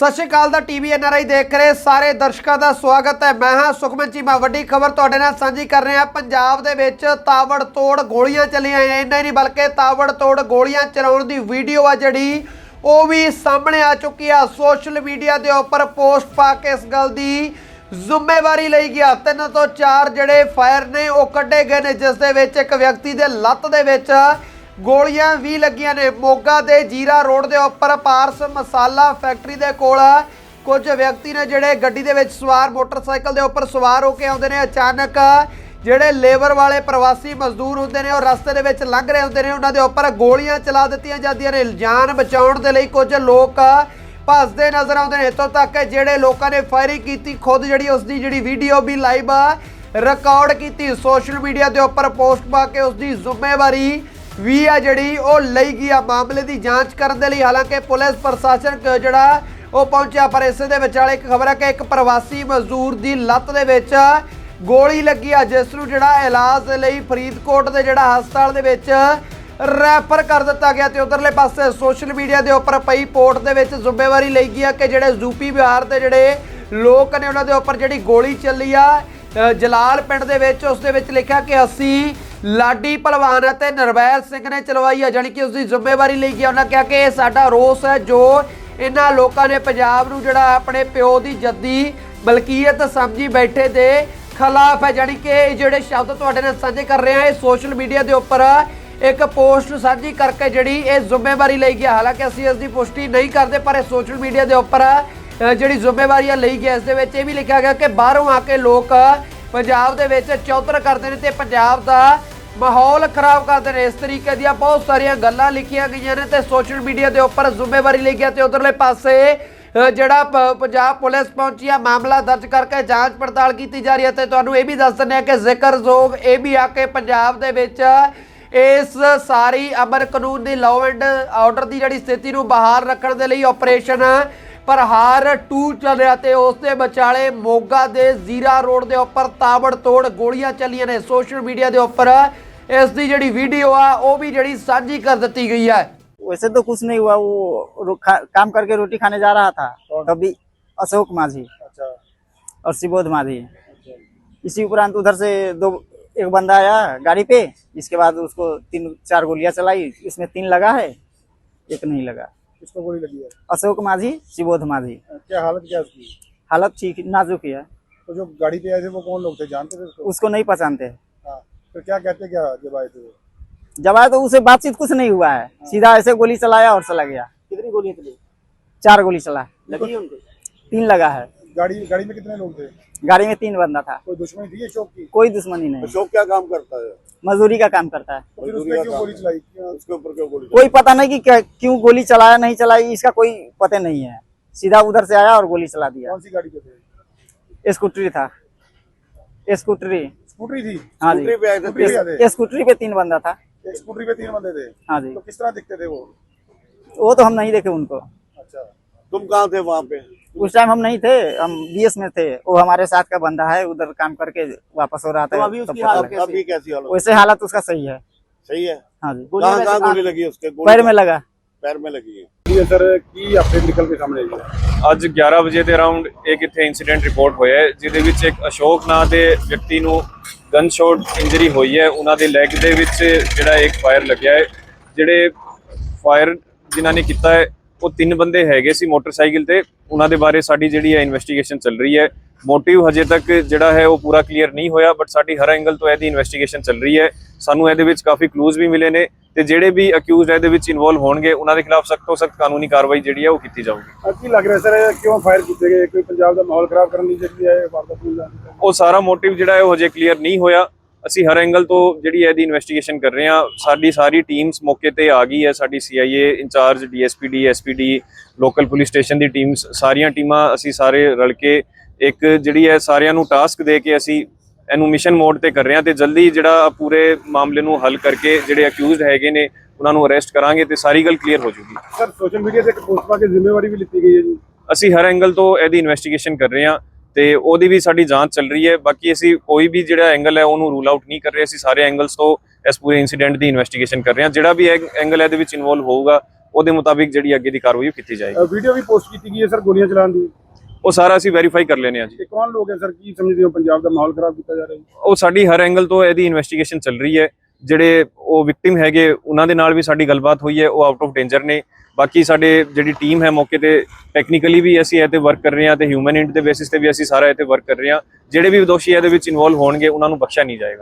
ਸਤਿ ਸ਼੍ਰੀ ਅਕਾਲ ਦਾ ਟੀਵੀ ਆਈ ਦੇਖ ਰਹੇ ਸਾਰੇ ਦਰਸ਼ਕਾਂ ਦਾ ਸਵਾਗਤ ਹੈ। ਮੈਂ ਹਾਂ ਸੁਖਮਨ ਚੀਮਾ ਵੱਡੀ ਖਬਰ ਤੁਹਾਡੇ ਨਾਲ ਸਾਂਝੀ ਕਰ ਰਹੇ। ਹਾਂ ਪੰਜਾਬ ਦੇ ਵਿੱਚ ਤਾਵੜ ਤੋੜ ਗੋਲੀਆਂ ਚੱਲੀਆਂ ਇੰਨਾ ਹੀ ਨਹੀਂ, ਬਲਕਿ ਤਾਵੜ ਤੋੜ ਗੋਲੀਆਂ ਚਲਾਉਣ ਦੀ ਵੀਡੀਓ ਆ ਜਿਹੜੀ, ਉਹ ਵੀ ਸਾਹਮਣੇ ਆ ਚੁੱਕੀ ਆ। ਸੋਸ਼ਲ ਮੀਡੀਆ ਦੇ ਉੱਪਰ ਪੋਸਟ ਪਾ ਕੇ ਇਸ ਗੱਲ ਦੀ ਜ਼ਿੰਮੇਵਾਰੀ ਲਈ ਗਿਆ। ਤਿੰਨ ਤੋਂ ਚਾਰ ਜਿਹੜੇ ਫਾਇਰ ਨੇ, ਉਹ ਕੱਢੇ ਗਏ ਨੇ, ਜਿਸ ਦੇ ਵਿੱਚ ਇੱਕ ਵਿਅਕਤੀ ਦੇ ਲੱਤ ਦੇ ਵਿੱਚ ਗੋਲੀਆਂ ਵੀ ਲੱਗੀਆਂ ਨੇ। ਮੋਗਾ ਦੇ ਜੀਰਾ ਰੋਡ ਦੇ ਉੱਪਰ ਪਾਰਸ ਮਸਾਲਾ ਫੈਕਟਰੀ ਦੇ ਕੋਲ ਕੁਝ ਵਿਅਕਤੀ ਨੇ ਜਿਹੜੇ ਗੱਡੀ ਦੇ ਵਿੱਚ ਸਵਾਰ ਮੋਟਰਸਾਈਕਲ ਦੇ ਉੱਪਰ ਸਵਾਰ ਹੋ ਕੇ ਆਉਂਦੇ ਨੇ। ਅਚਾਨਕ ਜਿਹੜੇ ਲੇਬਰ ਵਾਲੇ ਪ੍ਰਵਾਸੀ ਮਜ਼ਦੂਰ ਹੁੰਦੇ ਨੇ, ਉਹ ਰਸਤੇ ਦੇ ਵਿੱਚ ਲੰਘ ਰਹੇ ਹੁੰਦੇ ਨੇ। ਉਹਨਾਂ ਦੇ ਉੱਪਰ ਗੋਲੀਆਂ ਚਲਾ ਦਿੱਤੀਆਂ ਜਾਂਦੀਆਂ ਨੇ। ਜਾਨ ਬਚਾਉਣ ਦੇ ਲਈ ਕੁਝ ਲੋਕ ਭੱਜਦੇ ਨਜ਼ਰ ਆਉਂਦੇ ਨੇ। ਇੱਥੋਂ ਤੱਕ ਕਿ ਜਿਹੜੇ ਲੋਕਾਂ ਨੇ ਫਾਇਰਿੰਗ ਕੀਤੀ, ਖੁਦ ਜਿਹੜੀ ਉਸ ਦੀ ਜਿਹੜੀ ਵੀਡੀਓ ਵੀ ਲਾਈਵ ਰਿਕਾਰਡ ਕੀਤੀ। ਸੋਸ਼ਲ ਮੀਡੀਆ ਦੇ ਉੱਪਰ ਪੋਸਟ ਪਾ ਕੇ ਉਸ ਦੀ ਜ਼ਿੰਮੇਵਾਰੀ ਵੀ ਆ ਜਿਹੜੀ ਉਹ ਲਈ ਗਈ ਆ ਮਾਮਲੇ ਦੀ ਜਾਂਚ ਕਰਨ ਦੇ ਲਈ। ਹਾਲਾਂਕਿ ਪੁਲਿਸ ਪ੍ਰਸ਼ਾਸਨ ਜਿਹੜਾ ਉਹ ਪਹੁੰਚਿਆ, ਪਰ ਇਸੇ ਦੇ ਵਿਚਾਲੇ ਇੱਕ ਖਬਰ ਹੈ ਕਿ ਇੱਕ ਪ੍ਰਵਾਸੀ ਮਜ਼ਦੂਰ ਦੀ ਲੱਤ ਦੇ ਵਿੱਚ ਗੋਲੀ ਲੱਗੀ ਆ, ਜਿਸ ਨੂੰ ਜਿਹੜਾ ਇਲਾਜ ਦੇ ਲਈ ਫਰੀਦਕੋਟ ਦੇ ਜਿਹੜਾ ਹਸਪਤਾਲ ਦੇ ਵਿੱਚ ਰੈਫਰ ਕਰ ਦਿੱਤਾ ਗਿਆ ਤੇ ਉਧਰਲੇ ਪਾਸੇ ਸੋਸ਼ਲ ਮੀਡੀਆ ਦੇ ਉੱਪਰ ਪਈ ਪੋਰਟ ਦੇ ਵਿੱਚ ਜ਼ਿੰਮੇਵਾਰੀ ਲਈ ਗਈ ਆ ਕਿ ਜਿਹੜੇ ਯੂਪੀ ਬਿਹਾਰ ਦੇ ਜਿਹੜੇ ਲੋਕ ਨੇ ਉਹਨਾਂ ਦੇ ਉੱਪਰ ਜਿਹੜੀ ਗੋਲੀ ਚੱਲੀ ਆ ਜਲਾਲ ਪਿੰਡ ਦੇ ਵਿੱਚ ਉਸ ਦੇ ਵਿੱਚ ਲਿਖਿਆ ਕਿ ਅਸੀਂ ਲਾਡੀ ਪਹਿਲਵਾਨ ਅਤੇ ਨਰਵੈਲ ਸਿੰਘ ਨੇ ਚਲਵਾਈ ਹੈ ਜਾਣੀ ਕਿ ਉਸ ਦੀ ਜ਼ਿੰਮੇਵਾਰੀ ਲਈ ਗਿਆ। ਉਹਨਾਂ ਕਿਹਾ ਕਿ ਇਹ ਸਾਡਾ ਰੋਸ ਹੈ ਜੋ ਇਹਨਾਂ ਲੋਕਾਂ ਨੇ ਪੰਜਾਬ ਨੂੰ ਜਿਹੜਾ ਆਪਣੇ ਪਿਓ ਦੀ ਜੱਦੀ ਮਲਕੀਅਤ ਸਮਝੀ ਬੈਠੇ ਦੇ ਖਿਲਾਫ ਹੈ। ਜਾਣੀ ਕਿ ਇਹ ਜਿਹੜੇ ਸ਼ਬਦ ਤੁਹਾਡੇ ਨਾਲ ਸਾਂਝੇ ਕਰ ਰਹੇ ਆ ਇਹ ਸੋਸ਼ਲ ਮੀਡੀਆ ਦੇ ਉੱਪਰ ਇੱਕ ਪੋਸਟ ਸਾਂਝੀ ਕਰਕੇ ਜਿਹੜੀ ਇਹ ਜ਼ਿੰਮੇਵਾਰੀ ਲਈ ਗਿਆ। ਹਾਲਾਂਕਿ ਅਸੀਂ ਇਸ ਦੀ ਪੁਸ਼ਟੀ ਨਹੀਂ ਕਰਦੇ, ਪਰ ਇਹ ਸੋਸ਼ਲ ਮੀਡੀਆ ਦੇ ਉੱਪਰ ਜਿਹੜੀ ਜ਼ਿੰਮੇਵਾਰੀ ਆ ਲਈ ਗਿਆ, ਇਸ ਦੇ ਵਿੱਚ ਇਹ ਵੀ ਲਿਖਿਆ ਗਿਆ ਕਿ ਬਾਹਰੋਂ ਆ ਕੇ ਲੋਕ ਪੰਜਾਬ ਦੇ ਵਿੱਚ ਚੌਧਰ ਕਰਦੇ ਨੇ ਤੇ ਪੰਜਾਬ ਦਾ ਮਾਹੌਲ ਖਰਾਬ ਕਰਦੇ ਨੇ ਇਸ ਤਰੀਕੇ ਦੀਆਂ ਬਹੁਤ ਸਾਰੀਆਂ ਗੱਲਾਂ ਲਿਖੀਆਂ ਗਈਆਂ ਨੇ ਤੇ ਸੋਸ਼ਲ ਮੀਡੀਆ ਦੇ ਉੱਪਰ ਜ਼ਿੰਮੇਵਾਰੀ ਲਈ ਗਿਆ ਤੇ ਉਧਰਲੇ ਪਾਸੇ ਜਿਹੜਾ ਪ- ਪੰਜਾਬ ਪੁਲਿਸ ਪਹੁੰਚੀ ਆ, ਮਾਮਲਾ ਦਰਜ ਕਰਕੇ ਜਾਂਚ ਪੜਤਾਲ ਕੀਤੀ ਜਾ ਰਹੀ ਹੈ ਤੇ ਤੁਹਾਨੂੰ ਇਹ ਵੀ ਦੱਸ ਦਿੰਦੇ ਆ ਕਿ ਜ਼ਿਕਰਯੋਗ ਇਹ ਵੀ ਆ ਕਿ ਪੰਜਾਬ ਦੇ ਵਿੱਚ ਇਸ ਸਾਰੀ ਅਮਰ ਕਾਨੂੰਨ ਦੀ ਲਾਅ ਐਂਡ ਆਰਡਰ ਦੀ ਜਿਹੜੀ ਸਥਿਤੀ ਨੂੰ ਬਹਾਲ ਰੱਖਣ ਦੇ ਲਈ ਆਪਰੇਸ਼ਨ ਪ੍ਰਹਾਰ 2 ਚੱਲ ਰਿਹਾ ਤੇ ਉਸ ਦੇ ਵਿਚਾਲੇ ਮੋਗਾ ਦੇ ਜ਼ੀਰਾ ਰੋਡ ਦੇ ਉੱਪਰ ਤਾਬੜ ਤੋੜ ਗੋਲੀਆਂ ਚੱਲੀਆਂ ਨੇ ਸੋਸ਼ਲ ਮੀਡੀਆ ਦੇ ਉੱਪਰ ਇਸ ਦੀ ਜਿਹੜੀ ਵੀਡੀਓ ਆ ਉਹ ਵੀ ਜਿਹੜੀ ਸਾਂਝੀ ਕਰ ਦਿੱਤੀ ਗਈ ਹੈ वैसे तो कुछ नहीं हुआ वो रो- खा, काम करके रोटी खाने जा रहा था तभी अशोक माझी अच्छा और शिबोध माझी इसी उपरांत उधर से दो एक बंदा आया गाड़ी पे इसके बाद उसको तीन चार गोलियां चलाई इसमें तीन लगा है एक नहीं लगा किसको गोली लगी है? अशोक माझी शिबोध माझी। क्या हालत क्या उसकी? हालत ठीक नाजुक ही है। तो जो गाड़ी पे आए थे वो कौन लोग थे? जानते थे उसको? उसको नहीं पहचानते। हाँ फिर क्या कहते क्या जब आए थे जब आया तो उसे बातचीत कुछ नहीं हुआ है। सीधा ऐसे गोली चलाया और चला गया। कितनी गोली चली चार गोली चला। लगी उनको? तीन लगा है। गाड़ी गाड़ी में कितने लोग थे? गाड़ी में तीन बंदा था। कोई दुश्मनी थी अशोक की? कोई दुश्मनी नहीं। अशोक क्या काम करता है? मजदूरी का काम करता है। तो फिर उस पे क्यों गोली चलाई? क्यों उसके ऊपर क्यों गोली कोई पता नहीं कि क्या- गोली चलाया नहीं चलाई इसका कोई पता नहीं है। सीधा उधर से आया और गोली चला दिया। कौन सी गाड़ी पे स्कूटरी था। स्कूटरी। स्कूटरी थी? हाँ जी। स्कूटरी पे तीन बंदा था। स्कूटरी पे तीन बंदे थे? हाँ जी। तो किस तरह दिखते थे वो? वो तो हम नहीं देखे उनको। अच्छा। तुम कहाँ थे वहाँ पे उस टाइम हम नहीं थे हम बीएस में थे वो हमारे साथ का बंदा है उधर काम करके वापस हो रहा था अभी तब उसकी पता हालत लगा। अभी कैसी हालत वैसे हालत उसका सही है सही है हाँ जी कहाँ कहाँ गोली लगी है उसके गोली पैर में लगा पैर में लगी है ਸਰ ਕੀ ਆਪਣੇ ਨਿਕਲ ਕੇ ਸਾਹਮਣੇ ਆਈ ਹੈ ਅੱਜ 11 ਵਜੇ ਦੇ ਅਰਾਊਂਡ ਇੱਕ ਇੱਥੇ ਇਨਸੀਡੈਂਟ ਰਿਪੋਰਟ ਹੋਇਆ ਹੈ ਜਿਹਦੇ ਵਿੱਚ ਇੱਕ ਅਸ਼ੋਕ ਨਾਂ ਦੇ ਵਿਅਕਤੀ ਨੂੰ ਗਨ ਸ਼ਾਟ ਇੰਜਰੀ ਹੋਈ ਹੈ ਉਹਨਾਂ ਦੇ ਲੈਗ ਦੇ ਵਿੱਚ ਜਿਹੜਾ ਇੱਕ ਫਾਇਰ ਲੱਗਿਆ ਹੈ ਜਿਹੜੇ ਫਾਇਰ ਜਿਨ੍ਹਾਂ ਨੇ ਕੀਤਾ ਹੈ ਉਹ ਤਿੰਨ ਬੰਦੇ ਹੈਗੇ ਸੀ ਮੋਟਰਸਾਈਕਲ ਤੇ। ਉਹਨਾਂ ਦੇ ਬਾਰੇ ਸਾਡੀ ਜਿਹੜੀ ਹੈ ਇਨਵੈਸਟੀਗੇਸ਼ਨ ਚੱਲ ਰਹੀ ਹੈ। ਮੋਟਿਵ ਹਜੇ ਤੱਕ ਜਿਹੜਾ ਹੈ ਉਹ ਪੂਰਾ ਕਲੀਅਰ ਨਹੀਂ ਹੋਇਆ ਬਟ ਸਾਡੀ ਹਰ ਐਂਗਲ ਤੋਂ ਇਹਦੀ ਇਨਵੈਸਟੀਗੇਸ਼ਨ ਚੱਲ ਰਹੀ ਹੈ। ਸਾਨੂੰ ਇਹਦੇ ਵਿੱਚ ਕਾਫੀ ਕਲੂਜ਼ ਵੀ ਮਿਲੇ ਨੇ ਤੇ ਜਿਹੜੇ ਵੀ ਅਕਿਊਜ਼ਡ ਇਹਦੇ ਵਿੱਚ ਇਨਵੋਲਵ ਹੋਣਗੇ ਉਹਨਾਂ ਦੇ ਖਿਲਾਫ ਸਖਤ ਤੋਂ ਸਖਤ ਕਾਨੂੰਨੀ ਕਾਰਵਾਈ ਜਿਹੜੀ ਹੈ ਉਹ ਕੀਤੀ ਜਾਊਗੀ। ਕੀ ਲੱਗ ਰਿਹਾ ਸਰ ਕਿਉਂ ਫਾਇਰ ਕੀਤੇ ਗਏ? ਕੋਈ ਪੰਜਾਬ ਦਾ ਮਾਹੌਲ ਖਰਾਬ ਕਰਨ ਦੀ ਜਿਹੜੀ ਹੈ ਵਾਰਦਾਤ ਉਹ ਸਾਰਾ ਮੋਟਿਵ ਜਿਹੜਾ ਹੈ ਉਹ ਹਜੇ ਕਲੀਅਰ ਨਹੀਂ ਹੋਇਆ। ਅਸੀਂ ਹਰ ਐਂਗਲ ਤੋਂ ਜਿਹੜੀ ਹੈ ਇਹਦੀ ਇਨਵੈਸਟੀਗੇਸ਼ਨ ਕਰ ਰਹੇ ਹਾਂ। ਸਾਡੀ ਸਾਰੀ ਟੀਮਸ ਮੌਕੇ ਤੇ ਆ ਗਈ ਹੈ। ਸਾਡੀ CIA incharge DSPD SPD local police station ਦੀ ਟੀਮਸ ਸਾਰੀਆਂ ਟੀਮਾਂ ਅਸੀਂ ਸਾਰੇ ਰਲ ਕੇ ਇੱਕ ਜਿਹੜੀ ਹੈ ਸਾਰਿਆਂ ਨੂੰ ਟਾਸਕ ਦੇ ਕੇ ਅਸੀਂ ਇਹਨੂੰ ਮਿਸ਼ਨ ਮੋਡ ਤੇ ਕਰ ਰਹੇ ਹਾਂ ਤੇ ਜਲਦੀ ਜਿਹੜਾ ਪੂਰੇ ਮਾਮਲੇ ਨੂੰ ਹੱਲ ਕਰਕੇ ਜਿਹੜੇ ਅਕਿਊਜ਼ਡ ਹੈਗੇ ਨੇ ਉਹਨਾਂ ਨੂੰ ਅਰੈਸਟ ਕਰਾਂਗੇ ਤੇ ਸਾਰੀ ਗੱਲ ਕਲੀਅਰ ਹੋ ਜੂਗੀ ਸਰ ਸੋਸ਼ਲ ਮੀਡੀਆ ਤੇ ਇੱਕ ਪੋਸਟ ਪਾ ਕੇ ਜ਼ਿੰਮੇਵਾਰੀ ਵੀ ਲਿੱਤੀ ਗਈ ਹੈ ਜੀ। ਅਸੀਂ ਹਰ ਐਂਗਲ ਤੋਂ ਇਹਦੀ ਇਨਵੈਸਟੀਗੇਸ਼ਨ ਕਰ ਰਹੇ ਹਾਂ। ਤੇ ਉਹਦੀ ਵੀ ਸਾਡੀ ਜਾਂਚ ਚੱਲ ਰਹੀ ਹੈ। ਬਾਕੀ ਅਸੀਂ ਕੋਈ ਵੀ ਜਿਹੜਾ ਐਂਗਲ ਹੈ ਉਹਨੂੰ ਰੂਲ ਆਊਟ ਨਹੀਂ ਕਰ ਰਹੇ। ਅਸੀਂ ਸਾਰੇ ਐਂਗਲਸ ਤੋਂ ਇਸ ਪੂਰੇ ਇਨਸੀਡੈਂਟ ਦੀ ਇਨਵੈਸਟੀਗੇਸ਼ਨ ਕਰ ਰਹੇ ਹਾਂ। ਜਿਹੜਾ ਵੀ ਐਂਗਲ ਇਹਦੇ ਵਿੱਚ ਇਨਵੋਲਵ ਹੋਊਗਾ। ਉਹਦੇ ਮੁਤਾਬਿਕ ਜਿਹੜੀ ਅੱਗੇ ਦੀ ਕਾਰਵਾਈ ਕੀਤੀ ਜਾਏਗੀ। ਵੀਡੀਓ ਵੀ ਪੋਸਟ ਕੀਤੀ ਗਈ ਹੈ ਸਰ ਗੋਲੀਆਂ ਚਲਾਉਣ ਦੀ। ਉਹ ਸਾਰਾ ਅਸੀਂ ਵੈਰੀਫਾਈ ਕਰ ਲੈਨੇ ਆ ਜੀ। ਕੌਣ ਲੋਕ ਹੈ ਸਰ? ਕੀ ਸਮਝਦੇ ਹੋ? ਪੰਜਾਬ ਦਾ ਮਾਹੌਲ ਖਰਾਬ ਕੀਤਾ ਜਾ ਰਿਹਾ ਹੈ? ਉਹ ਸਾਡੀ ਹਰ ਐਂਗਲ ਤੋਂ ਇਹਦੀ ਇਨਵੈਸਟੀਗੇਸ਼ਨ ਚੱਲ ਰਹੀ ਹੈ। ਜਿਹੜੇ ਉਹ ਵਿਕਟਿਮ ਹੈਗੇ, ਉਹਨਾਂ ਦੇ ਨਾਲ ਵੀ ਸਾਡੀ ਗੱਲਬਾਤ ਹੋਈ ਹੈ, ਉਹ ਆਊਟ ਆਫ ਡੇਂਜਰ ਨੇ। ਬਾਕੀ ਸਾਡੇ ਜਿਹੜੀ ਟੀਮ ਹੈ ਮੌਕੇ ਤੇ ਟੈਕਨੀਕਲੀ ਵੀ ਅਸੀਂ ਇਹ ਤੇ ਵਰਕ ਕਰ ਰਹੇ ਹਾਂ ਤੇ ਹਿਊਮਨ ਇੰਟ ਦੇ ਬੇਸਿਸ ਤੇ ਵੀ ਅਸੀਂ ਸਾਰਾ ਇਹ ਤੇ ਵਰਕ ਕਰ ਰਹੇ ਹਾਂ। ਜਿਹੜੇ ਵੀ ਦੋਸ਼ੀ ਇਹਦੇ ਵਿੱਚ ਇਨਵੋਲਵ ਹੋਣਗੇ, ਉਹਨਾਂ ਨੂੰ ਬਖਸ਼ਿਆ ਨਹੀਂ ਜਾਏਗਾ।